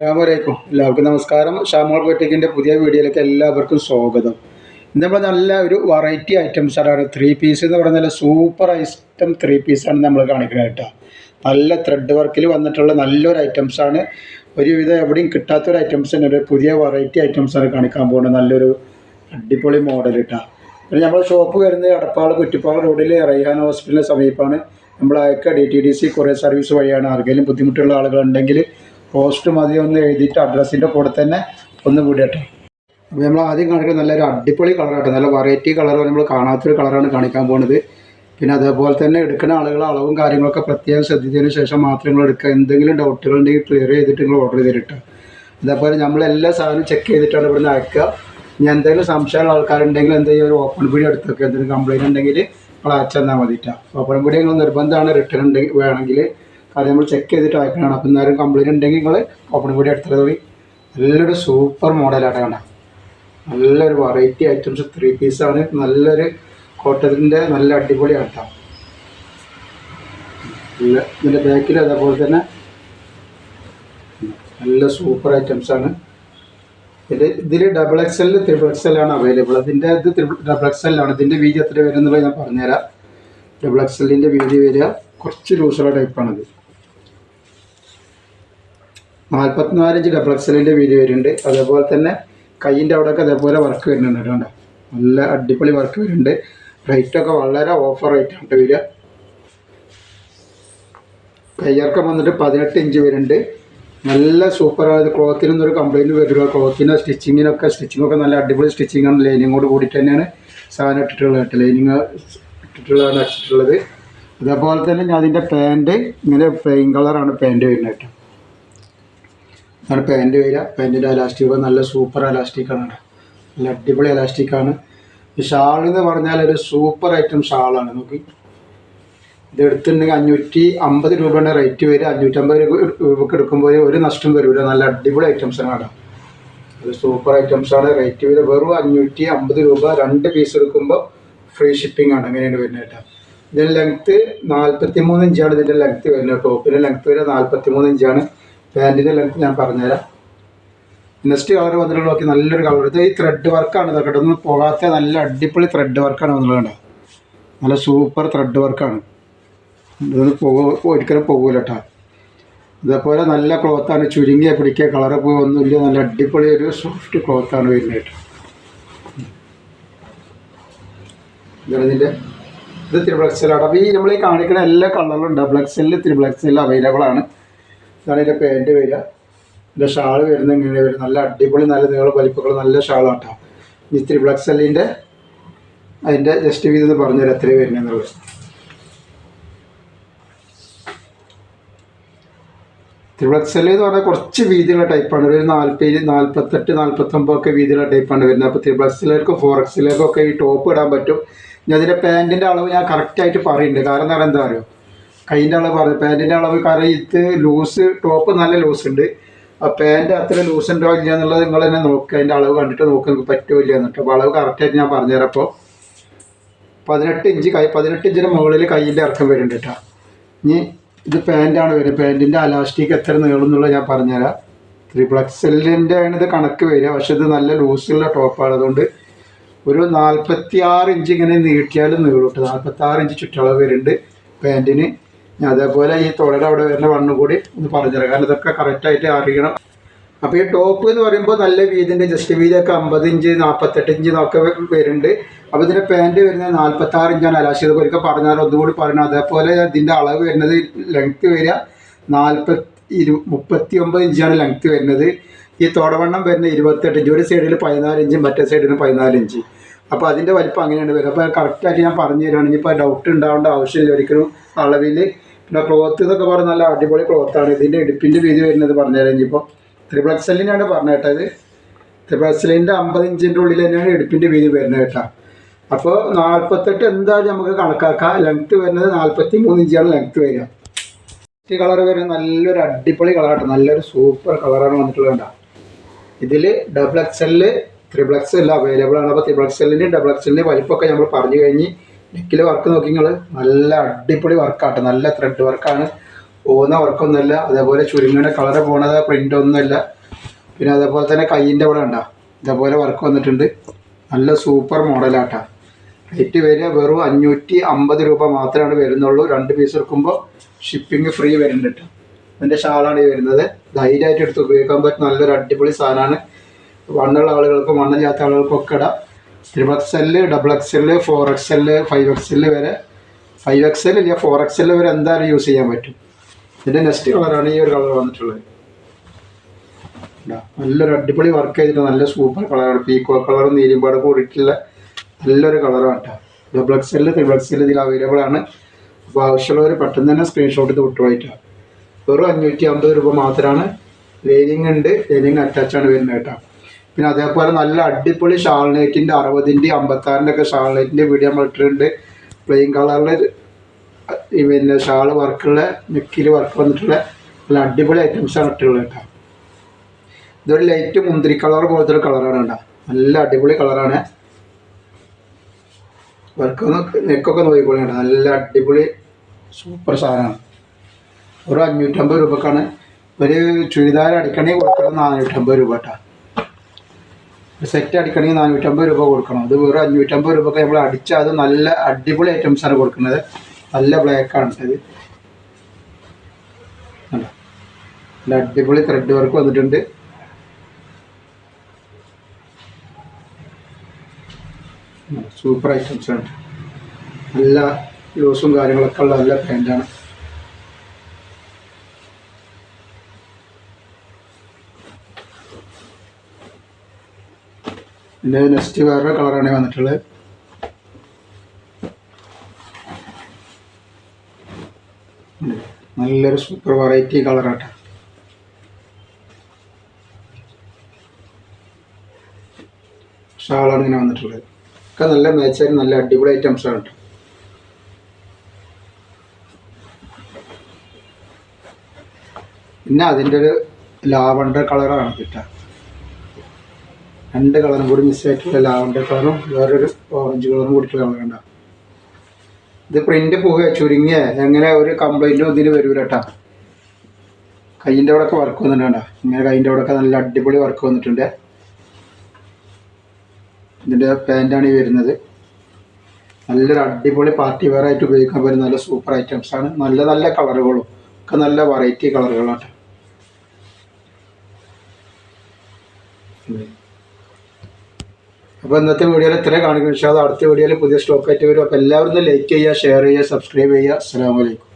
അസ്സാമലൈക്കും എല്ലാവർക്കും നമസ്കാരം. ഷാമോൾ ബൊട്ടിക്കിന്റെ പുതിയ വീഡിയോയിലേക്ക് എല്ലാവർക്കും സ്വാഗതം. ഇന്ന് നമ്മൾ നല്ല ഒരു വെറൈറ്റി ഐറ്റംസ് ആണ്. ത്രീ പീസ് എന്ന് പറഞ്ഞാൽ സൂപ്പർ ഐറ്റം ത്രീ പീസാണ് നമ്മൾ കാണിക്കുന്നത് കേട്ടോ. നല്ല ത്രെഡ് വർക്കിൽ വന്നിട്ടുള്ള നല്ലൊരു ഐറ്റംസ് ആണ്. ഒരുവിധം എവിടെയും കിട്ടാത്തൊരു ഐറ്റംസ് തന്നെ. ഒരു പുതിയ വെറൈറ്റി ഐറ്റംസ് ആണ് കാണിക്കാൻ പോകുന്നത്. നല്ലൊരു അടിപൊളി മോഡൽ കേട്ടോ. പിന്നെ നമ്മൾ ഷോപ്പ് വരുന്നത് അടപ്പാൾ കുറ്റിപ്പാൾ റോഡിൽ റൈഹാൻ ഹോസ്പിറ്റലിന് സമീപമാണ്. നമ്മൾ അയക്കുക D T D C courier service വഴിയാണ്. ആർക്കെങ്കിലും ബുദ്ധിമുട്ടുള്ള ആളുകളുണ്ടെങ്കിൽ പോസ്റ്റ് മതി ഒന്ന് എഴുതിയിട്ട് അഡ്രസ്സിന്റെ കൂടെ തന്നെ ഒന്ന് വിടട്ടെ. അപ്പോൾ നമ്മൾ ആദ്യം കാണിക്കുന്നത് നല്ലൊരു അടിപൊളി കളറായിട്ട് നല്ല വെറൈറ്റി കളർ നമ്മൾ കാണാത്തൊരു കളറാണ് കാണിക്കാൻ പോകുന്നത് പിന്നെ അതേപോലെ തന്നെ എടുക്കുന്ന ആളുകൾ അളവും കാര്യങ്ങളൊക്കെ പ്രത്യേകം ശ്രദ്ധിച്ചതിന് ശേഷം മാത്രം നിങ്ങൾ എടുക്കുക. എന്തെങ്കിലും ഡൗട്ടുകൾ ഉണ്ടെങ്കിൽ ക്ലിയർ ചെയ്തിട്ട് നിങ്ങൾ ഓർഡർ ചെയ്തിട്ട് അതേപോലെ നമ്മൾ എല്ലാ സാധനവും ചെക്ക് ചെയ്തിട്ടാണ് ഇവിടുന്ന് അയക്കുക. ഇനി എന്തെങ്കിലും സംശയമുള്ള ആൾക്കാരുണ്ടെങ്കിൽ എന്തെങ്കിലും ഒരു ഓപ്പൺ വീഡിയോ എടുത്തൊക്കെ എന്തെങ്കിലും കംപ്ലയിന്റ് ഉണ്ടെങ്കിൽ നിങ്ങൾ അയച്ചു തന്നാൽ മതിട്ടാ. ഓപ്പൺ പിടി നിങ്ങൾ നിർബന്ധമാണ് റിട്ടേൺ ഉണ്ടെങ്കിൽ വേണമെങ്കിൽ കാര്യം നമ്മൾ ചെക്ക് ചെയ്തിട്ട് അയക്കണം അപ്പം എന്നാലും കംപ്ലൈന്റ് ഉണ്ടെങ്കിൽ നിങ്ങൾ ഓപ്പൺ കൂടി എടുത്തത് പോയി നല്ലൊരു സൂപ്പർ മോഡലാണ് കണ്ട. നല്ലൊരു വെറൈറ്റി ഐറ്റംസ് ത്രീ പീസാണ് നല്ലൊരു കോട്ടത്തിന്റെ നല്ല അടിപൊളി ആട്ടാം. നല്ല ഇതിന്റെ ബാക്കിൽ അതേപോലെ തന്നെ നല്ല സൂപ്പർ ഐറ്റംസാണ് ഇത് ഇതിൽ ഡബിൾ എക്സ് എല്ലിൽ ത്രിബിൾ എക്സ് എൽ ആണ് അവൈലബിൾ അതിന്റെ ഇത് ത്രിബിൾ ഡബിൾ എക്സ് എൽ ആണ്. ഇതിന്റെ വീതി എത്ര വരും എന്നുള്ളത് ഞാൻ പറഞ്ഞുതരാം. ഡബിൾ എക്സ് എല്ലിന്റെ വീതി വരിക. കുറച്ച് ലൂസുള്ള ടൈപ്പാണിത് നാൽപ്പത്തിനാലിഞ്ച് ഡബിൾ എക്സലിന്റെ വീതി വരുന്നുണ്ട്. അതേപോലെ തന്നെ കൈയിന്റെ അവിടെയൊക്കെ അതേപോലെ വർക്ക് വരുന്നുണ്ട് കേട്ടോ? നല്ല അടിപൊളി വർക്ക് വരുന്നുണ്ട്. റേറ്റൊക്കെ വളരെ ഓഫർ റേറ്റാണ് വരിക. കയ്യിറക്കം വന്നിട്ട് പതിനെട്ട് ഇഞ്ച് വരുന്നുണ്ട്. നല്ല സൂപ്പറായത് ക്ലോത്തിനൊന്നും ഒരു കംപ്ലൈന്റ് വരില്ല ക്ലോത്തിന് സ്റ്റിച്ചിങ്ങിനൊക്കെ സ്റ്റിച്ചിങ്ങൊക്കെ നല്ല അടിപൊളി സ്റ്റിച്ചിങ്ങാണ് ലൈനിങ്ങോട് കൂടിയിട്ട് തന്നെയാണ് സാധനം ഇട്ടിട്ടുള്ളത് കേട്ടോ. ലൈനിങ് ഇട്ടിട്ടുള്ളതാണ് അടിച്ചിട്ടുള്ളത് അതേപോലെ തന്നെ ഞാൻ അതിന്റെ പാന്റ് ഇങ്ങനെ പ്ലെയിൻ കളറാണ് പാന്റ് വരുന്നത് കേട്ടോ. അതാണ് പാന്റ് വരിക. പാന്റിന്റെ അലാസ്റ്റിക് നല്ല സൂപ്പർ അലാസ്റ്റിക്കാണ് നല്ല അടിപൊളി അലാസ്റ്റിക്കാണ് ഷാൾ എന്ന് പറഞ്ഞാൽ ഒരു സൂപ്പർ ഐറ്റം ഷാളാണ് നോക്കി. ഇത് എടുത്തിട്ടുണ്ടെങ്കിൽ അഞ്ഞൂറ്റി അമ്പത് രൂപയുടെ റേറ്റ് വരിക. അഞ്ഞൂറ്റമ്പത് രൂപക്ക് എടുക്കുമ്പോൾ ഒരു നഷ്ടം വരില്ല നല്ല അടിപൊളി ഐറ്റംസാണ് കേട്ടോ. അത് സൂപ്പർ ഐറ്റംസ് ആണ്. റേറ്റ് വരിക വെറും അഞ്ഞൂറ്റി അമ്പത് രൂപ രണ്ട് പീസ് എടുക്കുമ്പോൾ ഫ്രീ ഷിപ്പിംഗ് ആണ്. അങ്ങനെയാണ് വരുന്നത് കേട്ടോ. ഇതിന്റെ ലെങ്ത്ത് നാൽപ്പത്തി മൂന്ന് ഇഞ്ചാണ് ഇതിന്റെ ലെങ്ത്ത് വരുന്നത് ടോപ്പിന്റെ ലെങ്ത്ത് വരെ നാൽപ്പത്തി മൂന്ന് ഇഞ്ചാണ് പാന്റിന്റെ ലെങ്ത് ഞാൻ പറഞ്ഞുതരാം. നെക്സ്റ്റ് കളർ വന്നിട്ടുള്ള നോക്കി നല്ലൊരു കളർ ഇത് ഈ ത്രെഡ് വർക്കാണ് ഇതൊക്കെ ഇതൊന്നും പോകാത്ത നല്ല അടിപൊളി ത്രെഡ് വർക്കാണ് വന്നിട്ടുള്ളത്. നല്ല സൂപ്പർ ത്രെഡ് വർക്കാണ് ഇതൊന്നും പോകും ഒരിക്കലും പോകൂല കേട്ടോ. ഇതേപോലെ നല്ല ക്ലോത്താണ് ചുരുങ്ങിയ പിടിക്കുക കളറ് പോയി ഒന്നുമില്ല നല്ല അടിപൊളി ഒരു സോഫ്റ്റ് ക്ലോത്താണ് വരുന്നത് കേട്ടോ. ഇതിന്റെ ഇത് ത്രിബ്ലക്സലാണ് അപ്പോൾ ഈ നമ്മൾ ഈ കാണിക്കുന്ന എല്ലാ കളറിലും ഉണ്ട്. ബ്ലക്സെല്ലിൽ ത്രിബ്ലക്സെല്ലിൽ അവൈലബിൾ ആണ്. ഇതാണ് ഇതിന്റെ പാന്റ് വരിക. ഇതിന്റെ ഷാൾ വരുന്നത് ഇങ്ങനെ വരും നല്ല അടിപൊളി നല്ല നീളം വലിപ്പങ്ങൾ നല്ല ഷാളാണ് കേട്ടോ ഈ ത്രിബ്ലക്സെല്ലിന്റെ അതിന്റെ ജസ്റ്റ് വീതി പറഞ്ഞുതരാം എത്ര വരുന്നതെന്നുള്ളത് ത്രിപ്ലക്സൽ എന്ന് പറഞ്ഞാൽ കുറച്ച് വീതിയുള്ള ടൈപ്പാണ്. ഒരു നാൽപ്പത് നാൽപ്പത്തെട്ട് നാൽപ്പത്തൊമ്പതൊക്കെ വീതിയുള്ള ടൈപ്പാണ് വരുന്നത്. അപ്പോൾ ത്രിപ്ലക്സിലേക്കും ഫോർ എക്സിലേക്കും ഒക്കെ ഈ ടോപ്പ് ഇടാൻ പറ്റും. ഞാൻ അതിന്റെ പാന്റിന്റെ അളവ് ഞാൻ കറക്റ്റായിട്ട് പറയുന്നുണ്ട്. കാരണം എന്താ അറിയോ? കൈന്റെ അളവ് പറഞ്ഞു. പാന്റിന്റെ അളവ് കാരണം ഇത് ലൂസ് ടോപ്പ് നല്ല ലൂസ് ഉണ്ട്. ആ പാന്റ് അത്ര ലൂസ് ഉണ്ടോ ഇല്ല എന്നുള്ളത് നിങ്ങൾ തന്നെ നോക്കുക അതിന്റെ അളവ് കണ്ടിട്ട് നോക്കുക നിങ്ങൾക്ക് പറ്റുമോ ഇല്ല എന്നിട്ട്. അപ്പോൾ അളവ് കറക്റ്റായിട്ട് ഞാൻ പറഞ്ഞുതരാം അപ്പോൾ. പതിനെട്ട് ഇഞ്ച് കൈ പതിനെട്ട് ഇഞ്ചിന് മുകളിൽ കയ്യിന്റെ ഇറക്കം വരുന്നുണ്ട് കേട്ടോ. ഇനി ഇത് പാന്റാണ് വരുന്നത്. പാന്റിന്റെ അലാസ്റ്റിക് എത്ര നീളം എന്നുള്ളത് ഞാൻ പറഞ്ഞുതരാം. ത്രിപ്ലക്സ് എല്ലിന്റെ ആണ് ഇത് കണക്ക് വരിക. പക്ഷെ ഇത് നല്ല ലൂസുള്ള ടോപ്പാണ് അതുകൊണ്ട് ഒരു നാൽപ്പത്തി ആറ് ഇഞ്ച് ഇങ്ങനെ നീട്ടിയാലും നീളൂട്ട് നാൽപ്പത്തി ആറ് ഇഞ്ച് ചുറ്റളവ് വരുന്നുണ്ട് പാന്റിന്. അതേപോലെ ഈ തൊടയുടെ അവിടെ വരുന്ന വണ്ണം കൂടി ഒന്ന് പറഞ്ഞുതരാം. കാരണം ഇതൊക്കെ കറക്റ്റായിട്ട് അറിയണം. അപ്പോൾ ഈ ടോപ്പ് എന്ന് പറയുമ്പോൾ നല്ല വീതിന്റെ ജസ്റ്റ് വീതിയൊക്കെ അമ്പത് ഇഞ്ച് നാൽപ്പത്തെട്ട് ഇഞ്ച് ഒക്കെ വരുന്നുണ്ട്. അപ്പോൾ ഇതിന്റെ പാന്റ് വരുന്നത് നാൽപ്പത്താറ് ഇഞ്ചാണ്. അലാശിത് ഒരിക്കൽ പറഞ്ഞാൽ ഒന്നുകൂടി പറഞ്ഞു അതേപോലെ ഇതിന്റെ അളവ് വരുന്നത് ലെങ്ത്ത് വരിക നാൽപ്പത്തി ഇരു മുപ്പത്തി ഒമ്പത് ഇഞ്ചാണ് ലെങ്ത്ത് വരുന്നത്. ഈ തോടവണ്ണം വരുന്ന ഇരുപത്തെട്ട് ഇഞ്ച്. ഒരു സൈഡിൽ പതിനാല് ഇഞ്ചും മറ്റേ സൈഡിൽ പതിനാല് ഇഞ്ച്. അപ്പോൾ അതിന്റെ വലിപ്പം അങ്ങനെയാണ് വരുന്നത്. അപ്പോൾ കറക്റ്റായിട്ട് ഞാൻ പറഞ്ഞു തരുവാണെങ്കിൽ ഇപ്പോൾ ഡൗട്ട് ഉണ്ടാവേണ്ട ആവശ്യമില്ല. ഒരിക്കലും അളവിൽ പിന്നെ ക്ലോത്ത് എന്നൊക്കെ പറഞ്ഞാൽ നല്ല അടിപൊളി ക്ലോത്താണ്. ഇതിന്റെ ഇടുപ്പിന്റെ വീതി വരുന്നത് പറഞ്ഞുതരാം. ഇനിയിപ്പോൾ ത്രിപിൾ എക്സലിനാണ് പറഞ്ഞു കേട്ടത് ത്രിപിൾ എക്സലിന്റെ അമ്പത് ഇഞ്ചിന്റെ ഉള്ളിൽ തന്നെയാണ് ഇടുപ്പിന്റെ വീതി വരുന്നത് കേട്ടോ. അപ്പോൾ നാൽപ്പത്തെട്ട് എന്തായാലും നമുക്ക് കണക്കാക്കാം. ലെങ്ത്ത് വരുന്നത് നാൽപ്പത്തി മൂന്ന് ഇഞ്ചാണ് ലെങ്ത്ത് വരിക. ഈ കളർ വരുന്നത് നല്ലൊരു അടിപൊളി കളറാട്ടോ നല്ലൊരു സൂപ്പർ കളറാണ് വന്നിട്ടുള്ളത് ഇതിൽ ഡബിൾ എക്സലിൽ ത്രിബിൾ എക്സൽ അവൈലബിൾ ആണ്. അപ്പോൾ ത്രിബിൾ എക്സലിന്റെ ഡബിൾ എക്സലിന്റെ വലിപ്പമൊക്കെ നമ്മൾ പറഞ്ഞു കഴിഞ്ഞ് നെക്കിൽ വർക്ക് നോക്കി നിങ്ങൾ നല്ല അടിപൊളി വർക്കാട്ടോ നല്ല ത്രെഡ് വർക്കാണ് പോകുന്ന വർക്കൊന്നുമല്ല അതേപോലെ ചുരുങ്ങിയുടെ കളറ് പോണത് പ്രിന്റ് ഒന്നുമല്ല. പിന്നെ അതേപോലെ തന്നെ കയ്യിന്റെ അവിടെ ഉണ്ടോ ഇതേപോലെ വർക്ക് വന്നിട്ടുണ്ട്. നല്ല സൂപ്പർ മോഡലാട്ടാ റേറ്റ് വരിക വെറും അഞ്ഞൂറ്റി അമ്പത് രൂപ മാത്രമാണ് വരുന്നുള്ളൂ. രണ്ട് പീസ് എടുക്കുമ്പോൾ ഷിപ്പിംഗ് ഫ്രീ വരുന്നുണ്ട് അതിന്റെ ഷാളാണ് ഈ വരുന്നത്. ധൈര്യമായിട്ട് എടുത്ത് ഉപയോഗിക്കാൻ പറ്റുന്ന നല്ലൊരു അടിപൊളി സാധനമാണ്. വണ്ണുള്ള ആളുകൾക്കും വണ്ണില്ലാത്ത ആളുകൾക്കും ഒക്കെ ഇടാം. Triple L double X L four X L five X L വരെ ഫൈവ് എക്സ് എൽ ഇല്ല ഫോർ എക്സ് എൽ വരെ എന്തായാലും യൂസ് ചെയ്യാൻ പറ്റും. ഇതിന്റെ നെക്സ്റ്റ് കളറാണ് ഈ ഒരു കളർ വന്നിട്ടുള്ളത്. നല്ലൊരു അടിപൊളി വർക്ക് ചെയ്തിട്ട് നല്ല സൂപ്പർ കളറാണ് പീക്കോ കളറും നീലിമ്പാട് കൂടിയിട്ടുള്ള നല്ലൊരു കളറാണ് കേട്ടോ double X L triple L ഇതിൽ അവൈലബിൾ ആണ്. അപ്പോൾ ആവശ്യമുള്ളവർ പെട്ടെന്ന് തന്നെ സ്ക്രീൻഷോട്ട് ഇത് വിട്ടുപോയിട്ടാണ് വെറും അഞ്ഞൂറ്റി അമ്പത് രൂപ മാത്രമാണ്. ലൈനിങ് ഉണ്ട് ലൈനിങ് അറ്റാച്ച് ആണ് വരുന്നത് കേട്ടോ പിന്നെ അതേപോലെ നല്ല അടിപൊളി ഷാൾനൈറ്റിന്റെ അറുപതിന്റെ അമ്പത്താറിന്റെ ഒക്കെ ഷാൾനൈറ്റിന്റെ വീഡിയോ നമ്മൾ ഇട്ടിട്ടുണ്ട്. പ്ലെയിൻ കളറിൽ പിന്നെ ഷാൾ വർക്കുള്ള നെക്കിൽ വർക്ക് വന്നിട്ടുള്ള നല്ല അടിപൊളി ഐറ്റംസാണ് ഇട്ടുള്ളത് കേട്ടോ. ഇതൊരു ലൈറ്റ് മുന്തിരി കളർ പോലത്തെ ഒരു കളറാണ് കേട്ടോ. നല്ല അടിപൊളി കളറാണ് വർക്ക് നെക്കൊക്കെ നോക്കിക്കോളി കേട്ടോ. നല്ല അടിപൊളി സൂപ്പർ സാധനമാണ്. ഒരു അഞ്ഞൂറ്റമ്പത് രൂപക്കാണ്. ഒരു ചുരിദാർ അടിക്കണമെങ്കിൽ കൊടുക്കണം നാനൂറ്റമ്പത് രൂപ കേട്ടോ. ഒരു സെറ്റ് അടിക്കണമെങ്കിൽ നാനൂറ്റമ്പത് രൂപ കൊടുക്കണം. അത് വെറും അഞ്ഞൂറ്റമ്പത് രൂപക്ക് നമ്മൾ അടിച്ചാൽ അത് നല്ല അടിപൊളി ഐറ്റംസാണ് കൊടുക്കുന്നത്. നല്ല ബ്ലാക്കാണ് ഇത്? നല്ല അടിപൊളി ത്രെഡ് വർക്ക് വന്നിട്ടുണ്ട്. സൂപ്പർ ഐറ്റംസ് ആണ് നല്ല യൂസും കാര്യങ്ങളൊക്കെ ഉള്ള നല്ല പാന്റാണ് പിന്നെ നെക്സ്റ്റ് വേറെ കളറാണ് വന്നിട്ടുള്ളത്. നല്ലൊരു സൂപ്പർ വെറൈറ്റി കളറാട്ടോ ഷാളാണ് ഇങ്ങനെ വന്നിട്ടുള്ളത്. ഒക്കെ നല്ല മേച്ചായി നല്ല അടിപൊളി ഐറ്റംസ് ആണ് കേട്ടോ പിന്നെ അതിന്റെ ഒരു ലാവണ്ടർ കളറാണ് കിട്ടുക രണ്ട് കളറും കൂടി മിസ്സായിട്ടുള്ള ലാവണ്ടർ കളറും വേറൊരു ഓറഞ്ച് കളറും കൂടിയിട്ടുള്ള കളർ ഉണ്ടാവും ഇത് പ്രിന്റ് പോവുക ചുരുങ്ങിയ. എങ്ങനെ ഒരു കംപ്ലൈന്റും ഇതിന് വരൂല കേട്ടാ കയ്യിന്റെ അവിടെ ഒക്കെ വർക്ക് വന്നിട്ടുണ്ട് ഇങ്ങനെ കയ്യിന്റെ അവിടെ ഒക്കെ നല്ല അടിപൊളി വർക്ക് വന്നിട്ടുണ്ട്. ഇതിന്റെ പാന്റാണ് ഈ വരുന്നത്. നല്ലൊരു അടിപൊളി പാർട്ടി വെയർ ആയിട്ട് ഉപയോഗിക്കാൻ പറ്റുന്ന നല്ല സൂപ്പർ ഐറ്റംസ് ആണ്. നല്ല നല്ല കളറുകളും ഒക്കെ നല്ല വെറൈറ്റി കളറുകളാണ് അപ്പോൾ ഇന്നത്തെ വീഡിയോയിൽ ഇത്രയും കാണിക്കുന്നു പക്ഷേ അത് അടുത്ത വീഡിയോയിൽ പുതിയ സ്റ്റോക്ക് ആയിട്ട് വരും. അപ്പോൾ എല്ലാവരും ലൈക്ക് ചെയ്യുക ഷെയർ ചെയ്യുക സബ്സ്ക്രൈബ് ചെയ്യുക. അസ്സാം വലൈക്കും